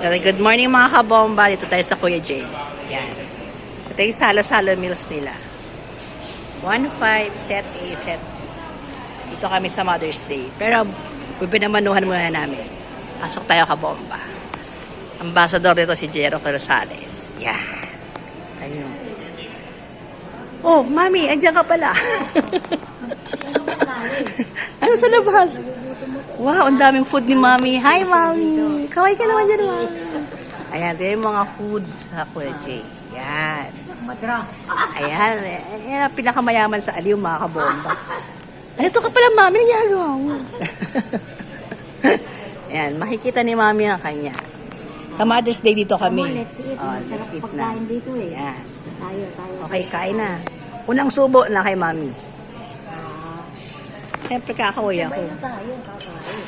Very good morning mga kabomba. Dito tayo sa Kuya J. Yan. Ito yung salo-salo meals nila. 1.5 set A set. Dito kami sa Mother's Day. Pero bibinamanuhan muna namin. Pasok tayo kabomba. Ambassador dito si Jero Rosales. Yan. Ayun. Oh, mami, andyan ka pala. ano sa labas? Wow, ang daming food ni mami. Hi, mami. Kaway ka naman dyan, mami. Ayan, ito yung mga food sa Kuya J. Yan. Madra. Ayan, ayan ang pinakamayaman sa aliw, mga kabomba. Ay, ito ka pala, mami. Ginagawa mo? Ayan, makikita ni mami ang kanya. Sa Mother's Day dito kami. Come on, let's eat. Oh, let's eat na. pagkain dito eh. Ayan. Tayo, tayo. Okay, kain na. Unang subo na kay mami. Ah, Siyempre, kakaway ako. sabay na tayo, kakain.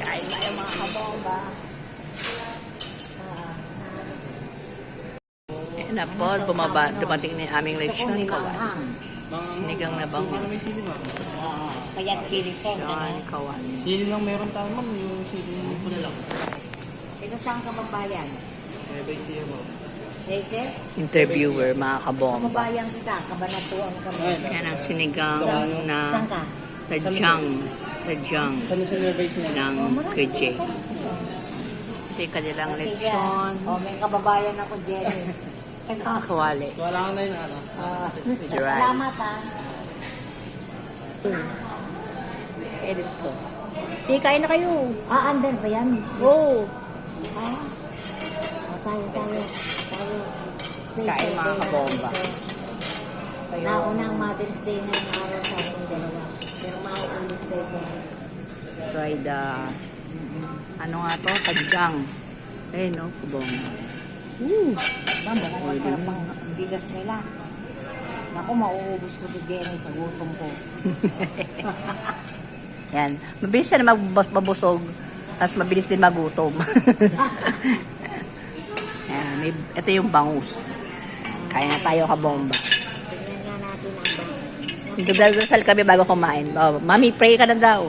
Kain tayo, mga kabomba. Ayan na po, bumaba, dumating na yung aming leksyon. may Kawan. Sinigang na bangus. Ah, Kaya chili sauce. Yan, ano? kawan. Sili lang meron tayo, ma'am. Yung sili yung pula lang. Ito saan ka babayan? Eh, by siya, ma'am. Rachel? Interviewer, mga kabomba. Kababayan kita, kabanatuan ka mo. Yan ang sinigang na Saan ka? tadyang, tadyang sa ng KJ. Ito yung kanilang leksyon. Oh, may kababayan ako, Jenny. Kawali. Wala ka na yun, ano. Ah, With rice. Salamat ha. Edit ko. Sige, kain na kayo. Ah, under ba yan? Oh. Ah, ah, tayo, tayo. Special Kain mga day kabomba. to. Nauna ang Mother's Day ngayong araw sa ating dalawa. Pero mauulit pa ito. Try the, ano nga to, tadyang. Eh, no, kubong. Woo! Ma'am, mukhang masarap ang bigas nila. Naku, mauubos ko si Jenny sa gutom ko. Yan. Mabilis siya na mabusog. Tapos mabilis din magutom. Yan. May, ito yung bangus. Kaya na tayo kabomba. Nagdadasal kami bago kumain. Oh, Mami, pray ka na daw.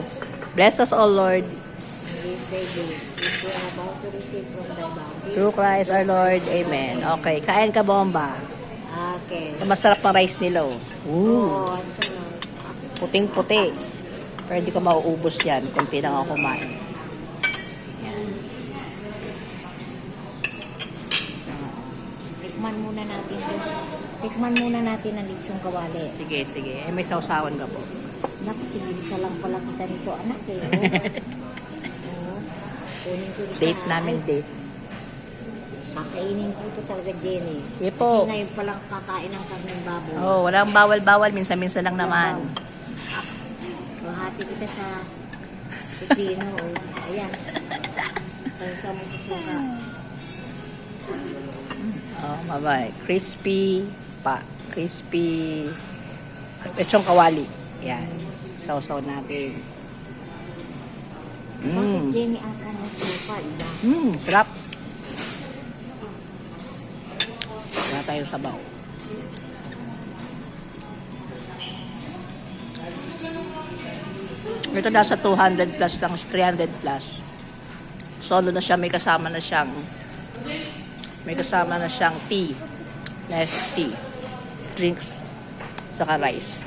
Bless us, O Lord. Through Christ our Lord. Amen. Okay, kain ka bomba. Okay. Masarap ang rice nila. Oh. Ooh. Oh. Puting-puti. Pero hindi ko mauubos yan. Kunti lang ako kumain. Tikman muna natin. Tikman muna natin ang litsong kawali. Sige, sige. Eh, may sausawan ka po. Naku, tigil lang pala kita nito, anak eh. Oo. Ko rin Date namin, date. Kakainin ko ito talaga, Jenny. Sige po. Kasi ngayon palang kakain ng karneng baboy. Oh, walang bawal-bawal. Minsan-minsan lang naman. Mahati kita sa pipino. oh. Ayan. Pausa mo sa suka. Oh, bye Crispy pa. Crispy. Lechong kawali. Yan. Sausaw natin. Bakit, Mmm. Jenny, ang kanang suka, iba? Mmm, sarap. Wala tayong sabaw. Ito nasa 200 plus lang, 300 plus. Solo na siya, may kasama na siyang may kasama na siyang tea. Nice tea. Drinks. Saka rice.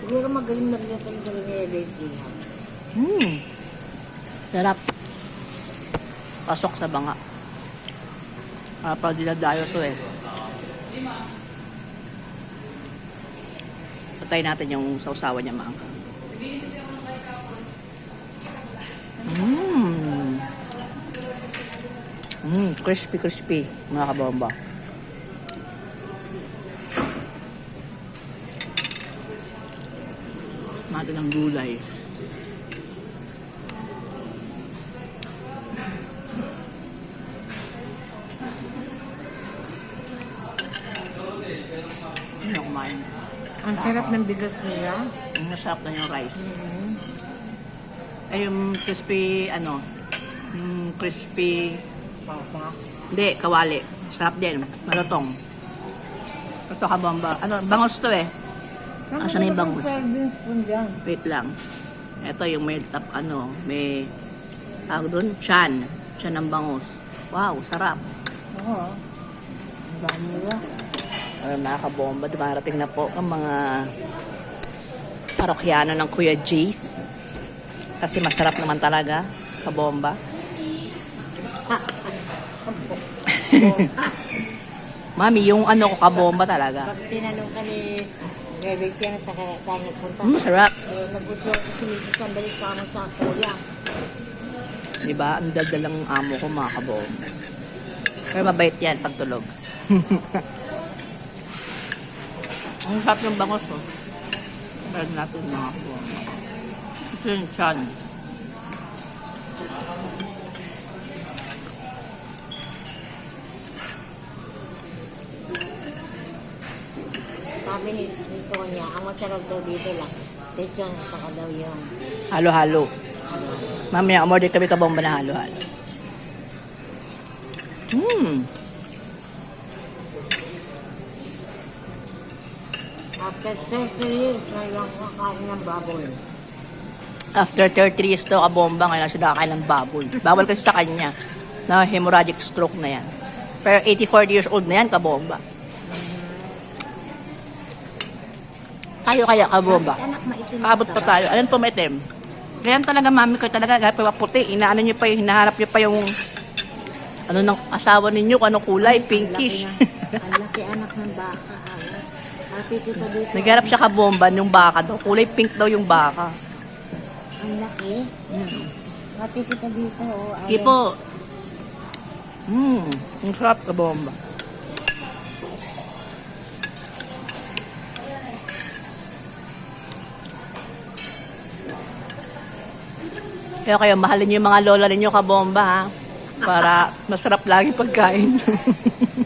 Siguro magaling magluto ng galing? Mmm. Sarap. Pasok sa banga. Ah, pa dinadayo to eh. Patay natin yung sausawa niya maangka. Mmm. Mmm, crispy crispy mga kabomba. Natin ng gulay. Kumain? Ang sarap ng bigas nila. Ang masarap na yung rice. Ay, yung crispy, ano, yung crispy, Papa. hindi, kawali. Sarap din. Malutong. Ito kabamba. Ano, bangos to eh. Asan na yung bangus? Wait lang. Ito yung may tap, ano, may, tawag doon, chan. Chan ng bangus. Wow, sarap. Oo. Ang dami nila. Ayun, nakakabomba. Dumarating na po ang mga parokyano ng Kuya Jace. Kasi masarap naman talaga. Kabomba. Mami, yung ano ko, kabomba talaga. Pag tinanong ka ni Bebe siya sa kanya punta, Mm, sarap. eh, nag-gusto ako si Mrs. Sandali sa ano sa kuya. Diba? Ang daldal ng amo ko, mga kabomba. Pero mabait yan pag tulog. Ang sarap yung bangos, oh. Pwede natin mga kabomba. Yung chan. Sabi ni, ni Sonia, ang masarap daw dito lang. Lechon at saka daw yung Halo-halo. Mamaya, umorder kami kabomba na halo-halo. Hmm. After 30 years na lang kakain ng baboy. After 33 years daw kabomba, ngayon siya nakakain ng baboy. Bawal kasi sa kanya na hemorrhagic stroke na yan. Pero 84 years old na yan, kabomba. Tayo kaya, kabomba. Paabot pa tayo. Alam po maitim. Ganyan talaga, mami ko talaga, kahit pa puti, inaano niyo pa hinaharap niyo pa yung ano ng asawa ninyo, anong kulay, pinkish. Ang laki anak ng baka. ah. Nagharap siya kabomba yung baka daw. Kulay pink daw yung baka. Ang laki. Ate kita dito. Oh, ayan. Sige po. Mmm, ang sarap kabomba. Kaya kayo, mahalin niyo yung mga lola ninyo kabomba ha. Para masarap lagi pagkain.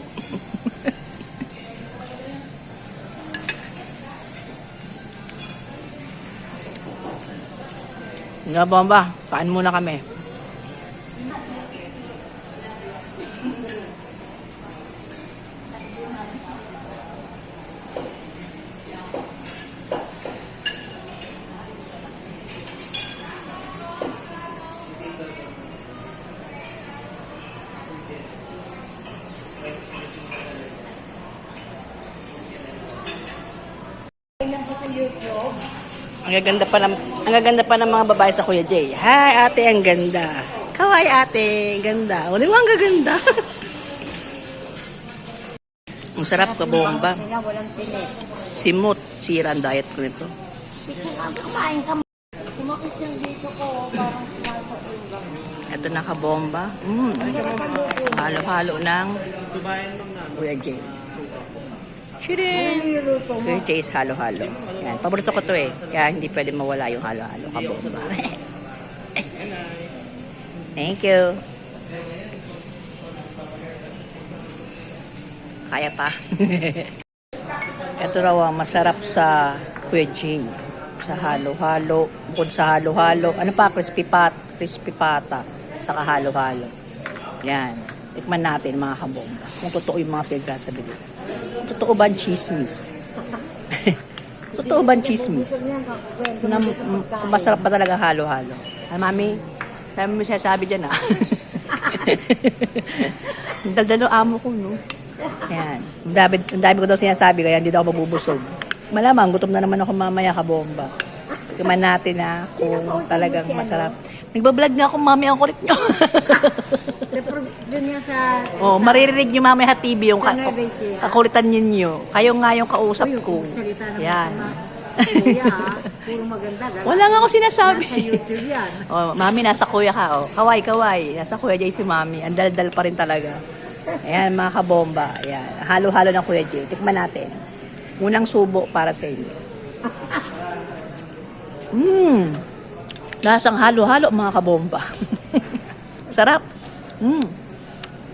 Nga bomba, kain muna kami. Ang gaganda pa ng ang gaganda pa ng mga babae sa Kuya Jay. Hi, ate, ang ganda. Kaway, ate, ganda. O, di ang gaganda? ang sarap ka bomba. Simot, sira ang diet ko nito. Kumain ka. Kumakit yung dito ko. Parang. Ito na ka bomba. Mm. Halo-halo ng. Kuya Jay. Chirin! Kuya Jay's halo-halo. Yan, paborito ko to eh. Kaya hindi pwede mawala yung halo-halo ka bomba. Thank you. Kaya pa. Ito raw ang masarap sa Kuya. Sa halo-halo. Bukod sa halo-halo. Ano pa? Crispy pat. Crispy pata. Saka halo-halo. Yan. Tikman natin mga kabomba. Kung totoo yung mga pinagsasabi dito. Totoo ba ang chismis? totoo ba ang chismis? Na, masarap ba talaga halo-halo? Ay, mami, sabi mo sinasabi dyan, ah. Ang daldalo amo ko, no? Yan. Ang dami, ang dami ko daw sinasabi, kaya hindi daw ako mabubusog. Malamang, gutom na naman ako mamaya kabomba. Tingnan natin, ha, kung talagang masarap. Nagbablog na ako, mami, ang kulit nyo. Doon niya sa... oh, maririnig nyo mamaya sa TV yung ka- Ano, Besia? kakulitan ninyo. Kayo nga yung kausap ko. Salita naman Yan. sa mga- Kuya, ah. puro maganda. Wala nga ako sinasabi. Nasa YouTube yan. Oh, mami, nasa kuya ka, oh. Kaway, kaway. Nasa kuya Jay si mami. Ang daldal pa rin talaga. Ayan, mga kabomba. Ayan. Halo-halo ng kuya Jay. Tikman natin. Unang subo para sa inyo. Mmm. Lasang halo-halo, mga kabomba. Sarap. Mmm.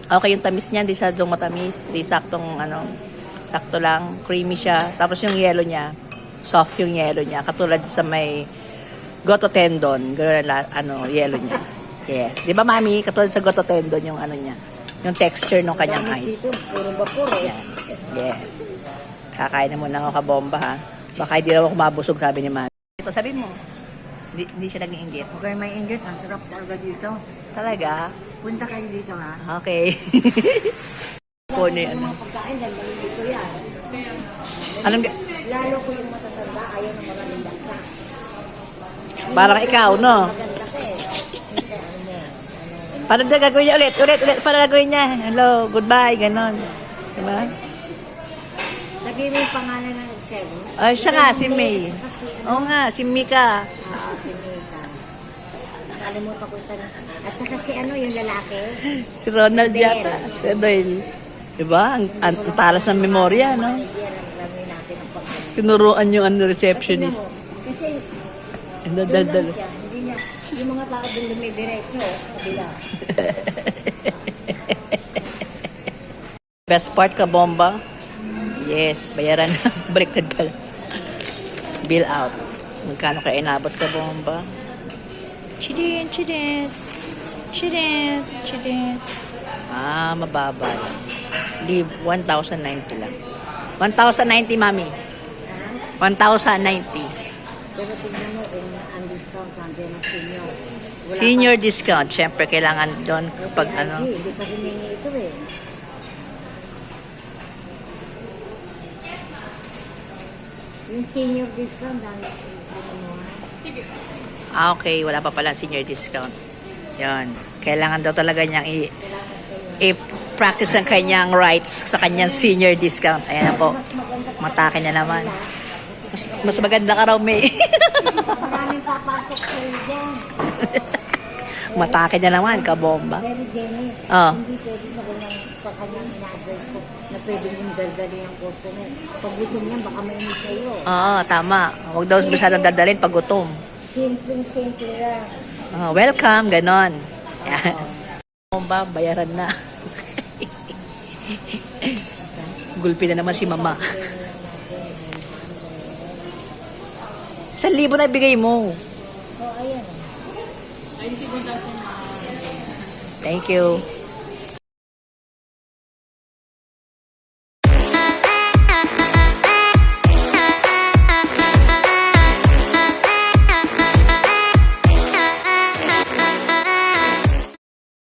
Okay yung tamis niya, hindi masyadong matamis. Hindi saktong, ano, sakto lang. Creamy siya. Tapos yung yelo niya, soft yung yelo niya. Katulad sa may goto tendon. La, ano, yelo niya. Yes. Di ba, mami? Katulad sa goto tendon yung ano niya. Yung texture ng kanyang vapor eh. Yan. Yes. Kakain na muna ako kabomba, ha? Baka hindi raw ako mabusog, sabi ni mami. Ito, sabi mo. Hindi, hindi siya nag-iinggit. Huwag kayo may inggit. Ang sarap talaga dito. Talaga? Punta kayo dito ha. Okay. po na yan. Mga pagkain, dahil dito yan. Anong, ga- Lalo ko yung matatanda, ayaw ng mga nilata. parang ikaw, no? Maganda ka eh. Hindi, ano mo, ano, Paano na gagawin niya ulit? Ulit, ulit. Paano gagawin niya? Hello, goodbye, ganon. Diba? Lagay mo yung pangalan ng seven. Ay, siya nga, si May. Kasi, Oo nga, si Mika. Nakalimutan ko ito na. At saka si ano, yung lalaki. Si Ronald yata. Si Doyle. Diba? Ang, ang, talas ng memorya, no? Tinuruan yung ano, receptionist. Kasi dal-dal. lang siya. Hindi niya, yung mga tao doon dumidiretso, kabila. Best part ka, bomba? Yes, bayaran. Baliktad pala. Bill out. Magkano ka inabot ka, bomba? Chidin, chidin. Chidin, chidin. Ah, mababa lang. Leave, 1,090 lang. 1,090, mami. 1,090. Pero tingnan mo, kung ang discount nandiyan ng senior. Wala Senior discount. Siyempre, kailangan doon pa- kapag ano. Hindi pa hiningi ito eh. Yung senior discount, ha? Ah, okay. Wala pa pala senior discount. Yan. Kailangan daw talaga niyang i- i-practice ang kanyang rights sa kanyang senior discount. Ayan na po. Matake niya naman. Mas, mas maganda ka raw, May. Maraming papasok sa'yo dyan. Matake niya naman, kabomba. Pero Jenny, Ah. hindi pwede sa kanyang, sa kanyang ina-advise ko na pwede mong daldalin ang customer. Pag gutom yan, baka mainit sa'yo. Oo, tama. Huwag daw masyadong dadalhin pag gutom. Simpleng-simple lang. Ah, welcome, ganon. Yan. Bomba, bayaran na. Gulpi na naman si mama. Isang libo na ibigay mo. So, ayan. Thank you.